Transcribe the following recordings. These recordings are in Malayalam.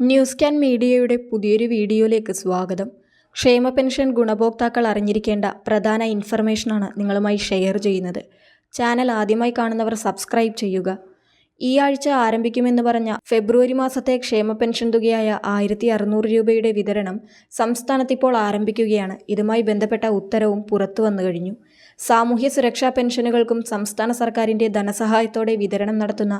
ന്യൂസ് ക്യാൻ മീഡിയയുടെ പുതിയൊരു വീഡിയോയിലേക്ക് സ്വാഗതം. ക്ഷേമ പെൻഷൻ ഗുണഭോക്താക്കൾ അറിഞ്ഞിരിക്കേണ്ട പ്രധാന ഇൻഫർമേഷനാണ് നിങ്ങളുമായി ഷെയർ ചെയ്യുന്നത്. ചാനൽ ആദ്യമായി കാണുന്നവർ സബ്സ്ക്രൈബ് ചെയ്യുക. ഈ ആഴ്ച ആരംഭിക്കുമെന്ന് പറഞ്ഞ ഫെബ്രുവരി മാസത്തെ ക്ഷേമ പെൻഷൻ തുകയായ ആയിരത്തി അറുന്നൂറ് രൂപയുടെ വിതരണം സംസ്ഥാനത്തിപ്പോൾ ആരംഭിക്കുകയാണ്. ഇതുമായി ബന്ധപ്പെട്ട ഉത്തരവും പുറത്തു വന്നു കഴിഞ്ഞു. സാമൂഹ്യ സുരക്ഷാ പെൻഷനുകൾക്കും സംസ്ഥാന സർക്കാരിന്റെ ധനസഹായത്തോടെ വിതരണം നടത്തുന്ന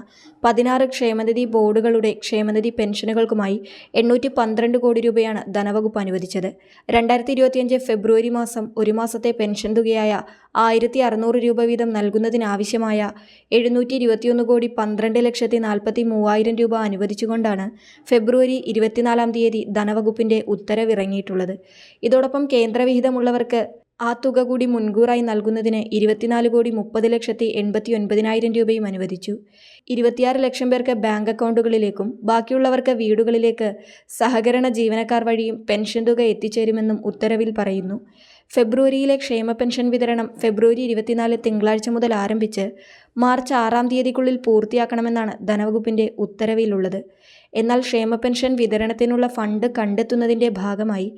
പതിനാറ് ക്ഷേമനിധി ബോർഡുകളുടെ ക്ഷേമനിധി പെൻഷനുകൾക്കുമായി എണ്ണൂറ്റി പന്ത്രണ്ട് കോടി രൂപയാണ് ധനവകുപ്പ് അനുവദിച്ചത്. രണ്ടായിരത്തി ഇരുപത്തിയഞ്ച് ഫെബ്രുവരി മാസം ഒരു മാസത്തെ പെൻഷൻ തുകയായ ആയിരത്തി അറുന്നൂറ് രൂപ വീതം നൽകുന്നതിനാവശ്യമായ എഴുന്നൂറ്റി ഇരുപത്തിയൊന്ന് കോടി പന്ത്രണ്ട് ലക്ഷത്തി നാൽപ്പത്തി മൂവായിരം രൂപ അനുവദിച്ചുകൊണ്ടാണ് ഫെബ്രുവരി ഇരുപത്തിനാലാം തീയതി ധനവകുപ്പിന്റെ ഉത്തരവിറങ്ങിയിട്ടുള്ളത്. ഇതോടൊപ്പം കേന്ദ്രവിഹിതമുള്ളവർക്ക് ആ തുക കൂടി മുൻകൂറായി നൽകുന്നതിന് ഇരുപത്തിനാല് കോടി മുപ്പത് ലക്ഷത്തി എൺപത്തി ഒൻപതിനായിരം രൂപയും അനുവദിച്ചു. ഇരുപത്തിയാറ് ലക്ഷം പേർക്ക് ബാങ്ക് അക്കൗണ്ടുകളിലേക്കും ബാക്കിയുള്ളവർക്ക് വീടുകളിലേക്ക് സഹകരണ ജീവനക്കാർ വഴിയും പെൻഷൻ തുക എത്തിച്ചേരുമെന്നും ഉത്തരവിൽ പറയുന്നു. ഫെബ്രുവരിയിലെ ക്ഷേമ പെൻഷൻ വിതരണം ഫെബ്രുവരി ഇരുപത്തിനാല് തിങ്കളാഴ്ച മുതൽ ആരംഭിച്ച് മാർച്ച് ആറാം തീയതിക്കുള്ളിൽ പൂർത്തിയാക്കണമെന്നാണ് ധനവകുപ്പിന്റെ ഉത്തരവിലുള്ളത്. എന്നാൽ ക്ഷേമ പെൻഷൻ വിതരണത്തിനുള്ള ഫണ്ട് കണ്ടെത്തുന്നതിന്റെ ഭാഗമായി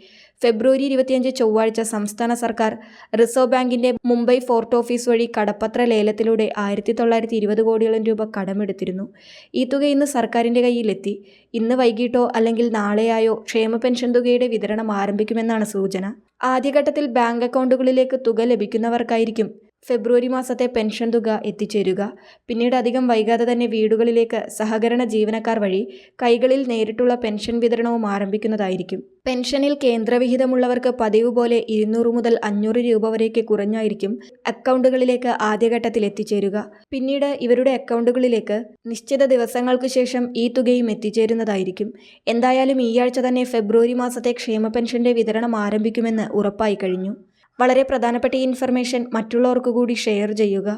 ഫെബ്രുവരി ഇരുപത്തിയഞ്ച് ചൊവ്വാഴ്ച സംസ്ഥാന സർക്കാർ റിസർവ് ബാങ്കിന്റെ മുംബൈ ഫോർട്ട് ഓഫീസ് വഴി കടപ്പത്ര ലേലത്തിലൂടെ ആയിരത്തി തൊള്ളായിരത്തി ഇരുപത് കോടിയോളം രൂപ കടമെടുത്തിരുന്നു. ഈ തുക ഇന്ന് സർക്കാരിന്റെ കയ്യിലെത്തി. ഇന്ന് വൈകിട്ടോ അല്ലെങ്കിൽ നാളെയായോ ക്ഷേമ പെൻഷൻ തുകയുടെ വിതരണം ആരംഭിക്കുമെന്നാണ് സൂചന. ആദ്യഘട്ടത്തിൽ ബാങ്ക് അക്കൗണ്ടുകളിലേക്ക് തുക ലഭിക്കുന്നവർക്കായിരിക്കും ഫെബ്രുവരി മാസത്തെ പെൻഷൻ തുക എത്തിച്ചേരുക. പിന്നീട് അധികം വൈകാതെ തന്നെ വീടുകളിലേക്ക് സഹകരണ ജീവനക്കാർ വഴി കൈകളിൽ നേരിട്ടുള്ള പെൻഷൻ വിതരണവും ആരംഭിക്കുന്നതായിരിക്കും. പെൻഷനിൽ കേന്ദ്രവിഹിതമുള്ളവർക്ക് പതിവ് പോലെ ഇരുന്നൂറ് മുതൽ അഞ്ഞൂറ് രൂപ വരെയൊക്കെ കുറഞ്ഞായിരിക്കും അക്കൗണ്ടുകളിലേക്ക് ആദ്യഘട്ടത്തിൽ എത്തിച്ചേരുക. പിന്നീട് ഇവരുടെ അക്കൗണ്ടുകളിലേക്ക് നിശ്ചിത ദിവസങ്ങൾക്ക് ശേഷം ഈ തുകയും എത്തിച്ചേരുന്നതായിരിക്കും. എന്തായാലും ഈ ആഴ്ച തന്നെ ഫെബ്രുവരി മാസത്തെ ക്ഷേമ പെൻഷന്റെ വിതരണം ആരംഭിക്കുമെന്ന് ഉറപ്പായി കഴിഞ്ഞു. വളരെ പ്രധാനപ്പെട്ട ഈ ഇൻഫർമേഷൻ മറ്റുള്ളവർക്ക് കൂടി ഷെയർ ചെയ്യുക.